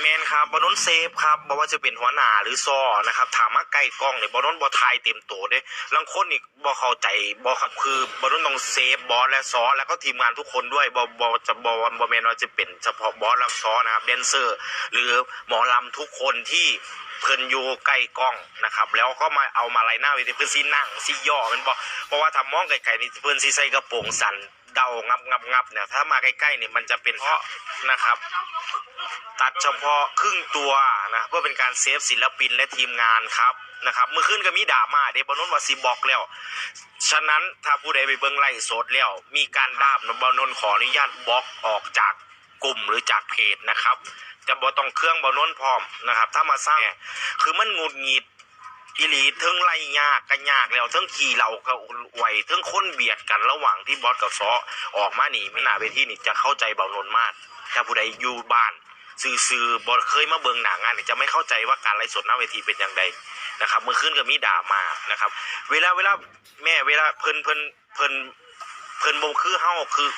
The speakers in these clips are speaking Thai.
แมนครับบอลนนเซฟครับบอกว่าจะเป็นหัวหน้าหรือซอนะครับถามมาใกล้กล้องเนี่ยบอลนนบอทายเต็มตัวเด้ลังคนนี่บอเข้าใจบอครับคือบอลนนต้องเซฟบอสและซอแล้วก็ทีมงานทุกคนด้วยบอบอจะบอบอแมนว่าจะเป็นเฉพาะบอสและซอนะครับแดนเซอร์ หรือหมอลำทุกคนที่เพิ่นอยู่ใกล้กล้องนะครับ แล้วก็มาเอามาไล่หน้าเวทีเพื่อซีนั่งซีย่อมันบอกเพราะว่าทำมองไกลๆนี่เพิ่นซีใส่กระโปรงสัน เดางับงับงับเนี่ยถ้ามาใกล้ๆเนี่ยมันจะเป็นเพราะนะครับ ตัดเฉพาะครึ่งตัวนะเพื่อเป็นการเซฟศิลปินและทีมงานครับนะครับเมื่อคืนก็มีด่ามาเดบอนนท์วาซีบอกแล้ว ฉะนั้นถ้าผู้ใดไปเบิ้งไล่สดแล้ว มีการด่ามนบอนนท์ขออนุญาตบล็อกออกจากกลุ่มหรือจากเพจนะครับจะบอต้องเครื่องบอนนท์พร้อมนะครับ ถ้ามาสร้างคือมันงุดหงิด อีหลีเทิงไล่ยากกันยากแล้วเทิงขี่เราก็ไหวเทิงค้นเบียดกันระหว่างที่บอสกับซอออกมาหนีไม่น่าเวทีนี่จะเข้าใจเบานนมากถ้าผู้ใดอยู่บ้านซื่อๆบอสเคยมาเบิงหนังงานนี่จะไม่เข้าใจว่าการไลฟ์สดหน้าเวทีเป็นอย่างไรนะครับเมื่อคืนก็มีด่ามานะครับ เวลาเวลาแม่เวลาเพิ่นเพิ่นเพิ่นเพิ่นบ่คือเฮาคือ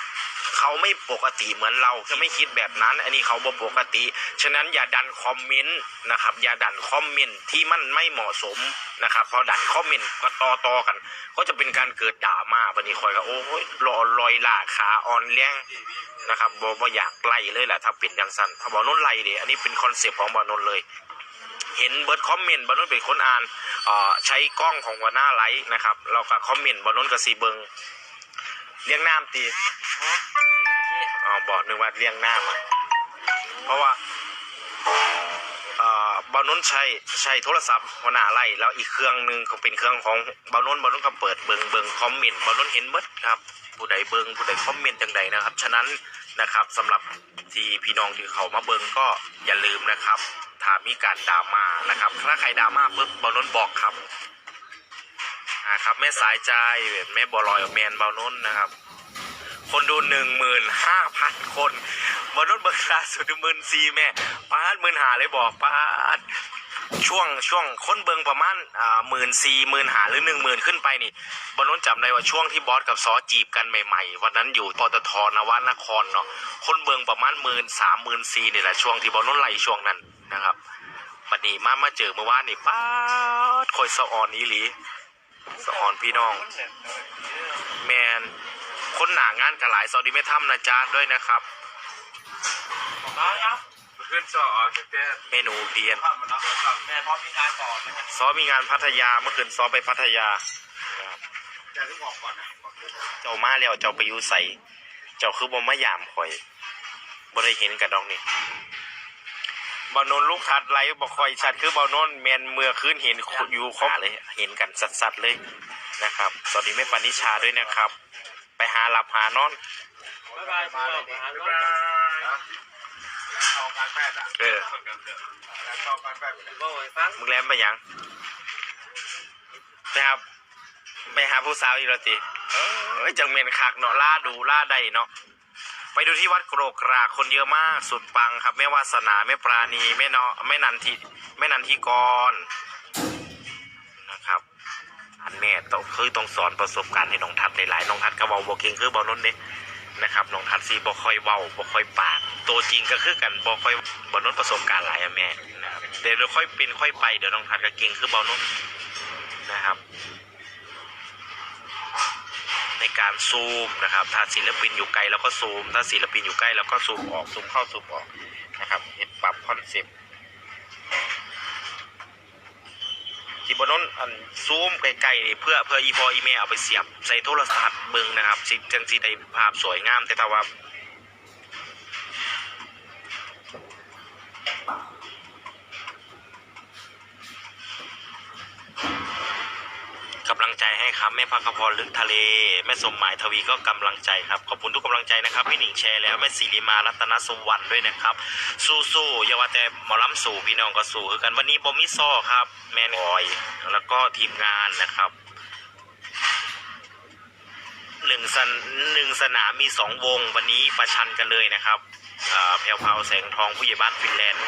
เขาไม่ปกติเหมือนเราจะไม่คิดแบบนั้น อันนี้เขาบ่ปกติ ฉะนั้นอย่าดันคอมเมนต์นะครับ อย่าดันคอมเมนต์ที่มันไม่เหมาะสมนะครับพอดันคอมเมนต์ก็ต่อต่อกัน ก็จะเป็นการเกิดด่ามาวันนี้คอยก็โอ้ยรอลอยล่าขาอ่อนแรงนะครับบ่บ่อยากไล่เลยแหละถ้าเป็นอย่างสั้นถ้าบอนนไล่เดอันนี้เป็นคอนเซปต์ของบอนนเลยเห็นเบิร์ดคอมเมนต์บอลนุ่นเป็นคนอ่านอ่อใช้กล้องของหัวหน้าไลท์นะครับเราก็คอมเมนต์บอลนุ่นกับซีเบิง เลี้ยงน้ำตีอ๋อบอกนึกว่าเลี้ยงหน้ามาเพราะว่าเอ่อบอลนุ่นใช้ใช้โทรศัพท์หัวหน้าไล่แล้วอีกเครื่องหนึ่งก็เป็นเครื่องของบอลนุ่นบอลนุ่นก็เปิดเบิงเบิงคอมเมนต์บอลนุ่นเห็นเบิดครับผู้ใดเบิงผู้ใดคอมเมนต์จังใดนะครับ ฉะนั้นนะครับสำหรับที่พี่น้องที่เขามาเบิงก็อย่าลืมนะครับถ้ามีการด่ามานะครับถ้าใครด่ามาปุ๊บบอลนุ่นบอกครับ อ่าครับแม่สายใจแม่บอลอยแมนบอลนุ่นนะครับ คนดูหนึ่งหมื่นห้าพันคนบนรถเบิร์ล่าสุดหมื่นสี่แม่ป้าดหมื่นหาเลยบอกป้าดช่วงช่วงคนเบิงประมาณอ่าหมื่นสี่หมื่นหาหรือหนึ่งหมื่นขึ้นไปนี่บนรถจำได้ว่าช่วงที่บอสกับซอจีบกันใหม่ๆ วันนั้นอยู่ปตทนวนครเนาะคนเบิงประมาณหมื่นสามหมื่นสี่นี่แหละช่วงที่บอลรถไล่ช่วงนั้นนะครับวันนี้มามาเจอเมื่อวานนี่ป้าดคอยสะออนอีหลี สะออนพี่น้อง แมนคนหนางานกับหลายสวัสดีไม่ทำนะจ๊ะด้วยนะครับขึ้นสอบเมนูเพียนภาพมันนะแม่พอพี่นไม่ทันซอมีงานพัทยาเมื่อคืนซอไปพัทยาจะต้องบอกก่อนนะเจ้ามาแล้วเจ้าไปอยู่ใสเจ้าคือบ่มายามข่อยบ่ได้เห็นกับดอกนี่ บอลนนลูกทัดไลฟ์บ่คอยชัดคือบอลนนแมนเมื่อคืนเห็นอยู่ครบเลยเห็นกันสัดๆเลยนะครับสวัสดีแม่ปานิชาด้วยนะครับ ไปหาหลับหานอนบ๊ายบายมาเลยบ๊ายบายชอบการแพทย์อะเออชอบการแพทย์ก็เลยฟังมึงแลมไปยังไปครับไปหาผู้สาวอีกแล้วสิเอ้ยจังเมนคักเนาะล่าดูล่าใดเนาะ ไปดูที่วัดโกรกกรากคนเยอะมากสุดปังครับแม่วาสนาแม่ปราณีแม่เนาะแม่นันทิแม่นันทิกรนะครับอันแม่ต้องคือต้องสอนประสบการณ์ให้น้องทัดหลายๆน้องทัดก็เว้าบ่เก่งคือเบาน้นเด้นะครับน้องทัดซีบ่ค่อยเว้าบ่ค่อยปากตัวจริงก็คือกันบ่ค่อยบ่น้นประสบการณ์หลายอะแม่นะครับเดี๋ยวเราค่อยเป็นค่อยไปเดี๋ยวน้องทัดก็เก่งคือเบาน้นนะครับ ในการซูมนะครับ ถ้าศิลปินอยู่ไกลเราก็ซูม ถ้าศิลปินอยู่ใกล้เราก็ซูมออกซูมเข้าซูมออกนะครับเห็นปรับคอนเซปต์ที่บนนั้นอันซูมไกลๆเพื่อเพื่ออีพออีเมลเอาไปเสียบใส่โทรศัพท์เบิ่งนะครับจังสีได้ภาพสวยงามแต่ถ้าว่า ม่พักพรลึกทะเล แม่สมหมายทวีก็กำลังใจครับ ขอบคุณทุกกำลังใจนะครับ พี่หนิงแชร์แล้วแม่สิริมารัตนสุวรรณด้วยนะครับ สู้ๆอย่าว่าแต่หมอลำสู่พี่น้องก็สู้คือกันวันนี้บอมิซอครับ แมนออย แล้วก็ทีมงานนะครับหนึ่งสนหนึ่งสนามมีสองวงวันนี้ประชันกันเลยนะครับแพรวพาวแสงทองผู้ใหญ่บ้านฟินแลนด์